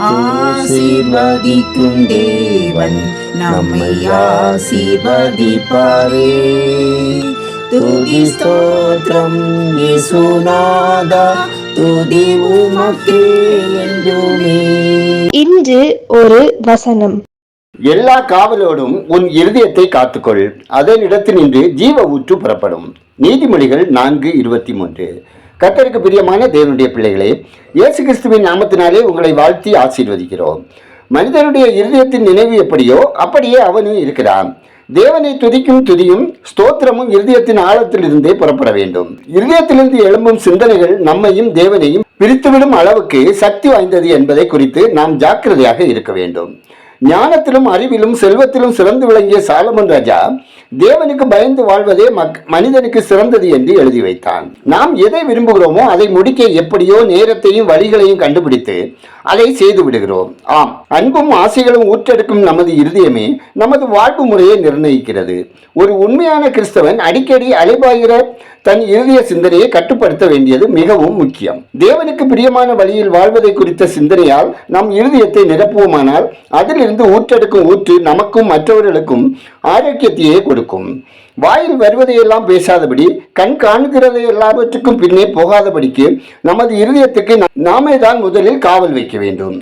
ஆசீர்வதிக்கும் தேவன் நம்மை ஆசீர்வதிப்பாரே. துதி ஸ்தோத்திரம் இயேசுநாதா துதி உமக்கே என்றுமே. இன்று ஒரு வசனம். எல்லா காவலோடும் உன் இருதயத்தை காத்துக்கொள். அதனிடத்தினின்று ஜீவ ஊற்று புறப்படும். நீதிமொழிகள் நான்கு இருபத்தி மூன்று. கத்தருக்கு பிரியமான தேவனுடைய பிள்ளைகளே இயேசு கிறிஸ்துவின் நாமத்தினாலே உங்களை வாழ்த்தி ஆசீர்வதிக்கிறோம். மனிதனுடைய இருதயத்தின் நினைவு எப்படியோ அப்படியே அவனும் இருக்கிறான். தேவனை துதிக்கும் துதியும் ஸ்தோத்திரமும் இருதயத்தின் ஆழத்திலிருந்தே புறப்பட வேண்டும். இருதயத்திலிருந்து எழும்பும் சிந்தனைகள் நம்மையும் தேவனையும் பிரித்துவிடும் அளவுக்கு சக்தி வாய்ந்தது என்பதை குறித்து நாம் ஜாக்கிரதையாக இருக்க வேண்டும். ஞானத்திலும் அறிவிலும் செல்வத்திலும் சிறந்து விளங்கிய சாலமன் ராஜா தேவனுக்கு பயந்து வாழ்வதே மனிதனுக்கு சிறந்தது என்று எழுதி வைத்தான். நாம் எதை விரும்புகிறோமோ அதை முடிக்க எப்படியோ நேரத்தையும் வழிகளையும் கண்டுபிடித்து அதை செய்து விடுகிறோம். ஆம் அன்பும் ஆசைகளும் ஊற்றெடுக்கும் நமது இருதயமே நமது வாழ்வு முறையை நிர்ணயிக்கிறது. ஒரு உண்மையான கிறிஸ்தவன் அடிக்கடி அலைபாகிற தன் இருதய சிந்தனையை கட்டுப்படுத்த வேண்டியது மிகவும் முக்கியம். தேவனுக்கு பிரியமான வழியில் வாழ்வதை குறித்த சிந்தனையால் நம் இருதயத்தை நிரப்புவோமானால் அதிலிருந்து ஊற்றெடுக்கும் ஊற்று நமக்கும் மற்றவர்களுக்கும் ஆரோக்கியத்தையே கொடுக்கும் வாயில் வருவதையெல்லாம் பேசாதபடி கண் காண்கிறதை எல்லாவற்றுக்கும் பின்னே போகாதபடிக்கு நமது இருதயத்துக்கு நாமே தான் முதலில் காவல் வைக்க வேண்டும்.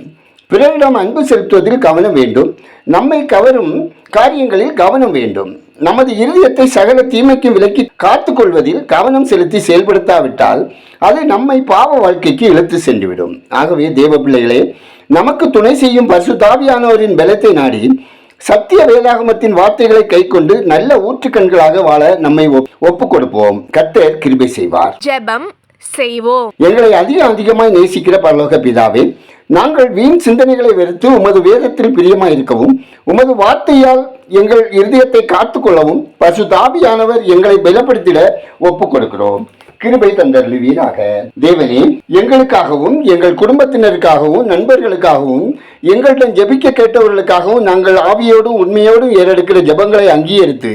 பிறரிடம் அன்பு செலுத்துவதில் கவனம் வேண்டும். நம்மை கவரும் காரியங்களில் கவனம் வேண்டும். நமது இருதயத்தை சகல தீமைக்கும் விலக்கி காத்துக்கொள்வதில் கவனம் செலுத்தி செயல்படுத்தாவிட்டால் அது நம்மை பாவ வாழ்க்கைக்கு இழுத்து சென்றுவிடும். ஆகவே தேவ பிள்ளைகளே நமக்கு துணை செய்யும் பரிசுத்தாவியானவரின் பலத்தை நாடி சத்திய வேதாகமத்தின் வார்த்தைகளை கைக்கொண்டு நல்ல ஊற்றுக்கண்களாக வாழ நம்மை ஒப்பு கொடுப்போம் கர்த்தர் கிருபை செய்வார். ஜெபம் செய்வோம். எங்களை அதிக அதிகமாய் நேசிக்கிற பரலோக பிதாவே நாங்கள் வீண் சிந்தனைகளை வெறுத்து உமது வேதத்தில் பிரியமாய் இருக்கவும் உமது வார்த்தையால் எங்கள் இருதயத்தை காத்துக்கொள்ளவும் பசுதாபியானவர் எங்களை பலப்படுத்திட ஒப்புக் கொடுக்கிறோம் கிருபை தந்தருளுவீராக. தேவனே எங்களுக்காகவும் எங்கள் குடும்பத்தினருக்காகவும் நண்பர்களுக்காகவும் எங்களிடம் ஜெபிக்க கேட்டவர்களுக்காகவும் நாங்கள் ஆவியோடும் உண்மையோடும் ஏறெடுக்கிற ஜெபங்களை அங்கீகரித்து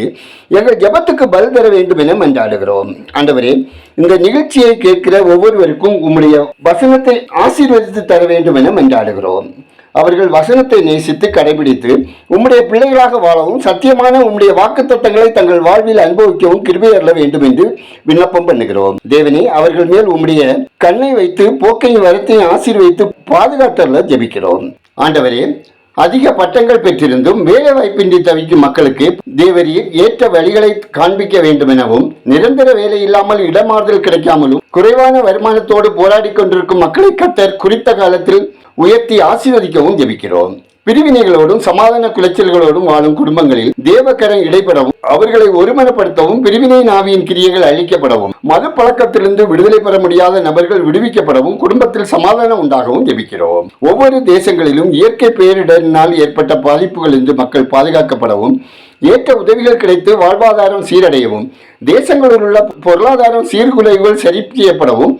எங்கள் ஜெபத்துக்கு பல் தர வேண்டும் என மன்றாடுகிறோம். ஆண்டவரே இந்த நிகழ்ச்சியை கேட்கிற ஒவ்வொருவருக்கும் உம்முடைய வசனத்தை ஆசீர்வதித்து தர வேண்டும் என மன்றாடுகிறோம். அவர்கள் வசனத்தை நேசித்து கடைபிடித்து உம்முடைய பிள்ளைகளாக வாழவும் சத்தியமான உம்முடைய வாக்குத்தத்தங்களை தங்கள் வாழ்வில் அனுபவிக்கவும் கிருபை அருள வேண்டும் என்று விண்ணப்பம் பண்ணுகிறோம். தேவனே அவர்கள் மேல் உம்முடைய கண்ணை வைத்து போக்கையும் வரத்தையும் ஆசீர்வைத்து பாதுகாத்தல ஜெபிக்கிறோம். ஆண்டவரே அதிக பட்டங்கள் பெற்றிருந்தும் வேலை வாய்ப்பின்றி தவிக்கும் மக்களுக்கு தேவரீர் ஏற்ற வழிகளை காண்பிக்க வேண்டும் எனவும் நிரந்தர வேலை இல்லாமல் இடமாறுதல் கிடைக்காமலும் குறைவான வருமானத்தோடு போராடி கொண்டிருக்கும் மக்களை கத்தர் குறித்த காலத்தில் உயர்த்தி ஆசீர்வதிக்கவும் ஜெபிக்கிறோம். பிரிவினைகளோடும் சமாதான குலைச்சல்களோடும் வாழும் குடும்பங்களில் தேவக்கரன் இடைபெறவும் அவர்களை ஒருமனப்படுத்தவும் பிரிவினை நாவியின் கிரியைகள் அழிக்கப்படவும் மது பழக்கத்திலிருந்து விடுதலை பெற முடியாத நபர்கள் விடுவிக்கப்படவும் குடும்பத்தில் சமாதானம் உண்டாகவும் ஜெபிக்கிறோம். ஒவ்வொரு தேசங்களிலும் இயற்கை பேரிடரினால் ஏற்பட்ட பாதிப்புகளிலிருந்து மக்கள் பாதுகாக்கப்படவும் ஏற்ற உதவிகள் கிடைத்து வாழ்வாதாரம் சீரடையவும் தேசங்களில் உள்ள பொருளாதாரம் சீர்குலைவுகள் சரி செய்யப்படவும்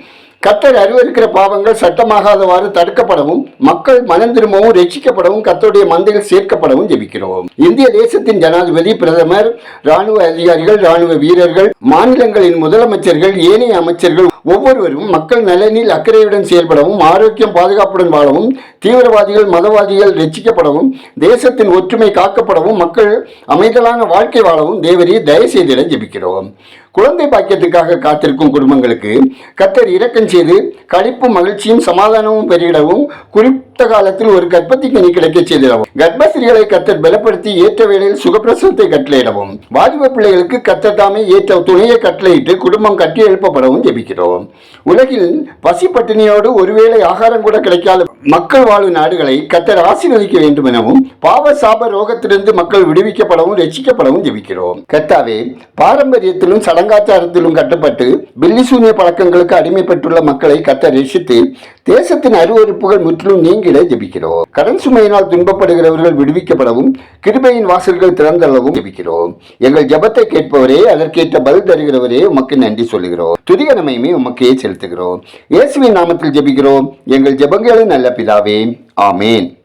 கத்தர் அறிவிருக்கிற பாவங்கள் சட்டமாகாதவாறு தடுக்கப்படவும் மக்கள் மனம் திரும்பவும் ரட்சிக்கப்படவும் கத்தருடைய மந்தையில் சேர்க்கப்படவும் ஜெபிக்கிறோம். இந்திய தேசத்தின் ஜனாதிபதி பிரதமர் ராணுவ அதிகாரிகள் ராணுவ வீரர்கள் மாநிலங்களின் முதலமைச்சர்கள் ஏனைய அமைச்சர்கள் ஒவ்வொருவரும் மக்கள் நலனில் அக்கறையுடன் செயல்படவும் ஆரோக்கியம் பாதுகாப்புடன் வாழவும் தீவிரவாதிகள் மதவாதிகள் ரட்சிக்கப்படவும் தேசத்தின் ஒற்றுமை காக்கப்படவும் மக்கள் அமைதலான வாழ்க்கை வாழவும் தேவரி தயவு செய்திட ஜெபிக்கிறோம். குழந்தை பாக்கியத்துக்காக காத்திருக்கும் குடும்பங்களுக்கு கத்தர் இரக்கம் செய்து களிப்பும் மகிழ்ச்சியும் சமாதானமும் பெருகிடவும் குறித்த காலத்தில் ஒரு கர்ப்பத்தி கனி கிடைக்க செய்திடவும். கர்ப்பஸ்திரிகளை கத்தர் பலப்படுத்தி ஏற்ற வேளையில் சுகப்பிரசவத்தை கட்டளையிடவும். வாலிப பிள்ளைகளுக்கு கத்தர் தாமே ஏற்ற துணையை கட்டளையிட்டு குடும்பம் கட்டி எழுப்பப்படவும் ஜெபிக்கிறோம். உலகில் பசி பட்டினியோடு ஒருவேளை ஆகாரம் கூட கிடைக்காத மக்கள் வாழும் நாடுகளை கத்தர் ஆசீர்வதிக்க வேண்டும் எனவும் பாவ சாப ரோகத்திலிருந்து மக்கள் விடுவிக்கப்படவும் ரட்சிக்கப்படவும் ஜெபிக்கிறோம். கத்தாவே பாரம்பரியத்திலும் சடங்காச்சாரத்திலும் கட்டுப்பட்டு பில்லிசூனிய பழக்கங்களுக்கு அடிமைப்பட்டுள்ள மக்களை கத்தர் ரசித்து தேசத்தின் அருவறுப்புகள் முற்றிலும் நீங்கிட ஜெபிக்கிறோம். கடன் சுமையினால் துன்பப்படுகிறவர்கள் விடுவிக்கப்படவும் கிருபையின் வாசல்கள் திறந்தளவும் ஜெபிக்கிறோம். எங்கள் ஜெபத்தை கேட்பவரே அதற்கேற்ற பதில் தருகிறவரே உமக்கு நன்றி சொல்லுகிறோம். துதிகனமையுமே உமக்கே செலுத்துகிறோம். இயேசுவின் நாமத்தில் ஜெபிக்கிறோம். எங்கள் ஜெபங்களும் நல்ல பிதாவே ஆமேன்.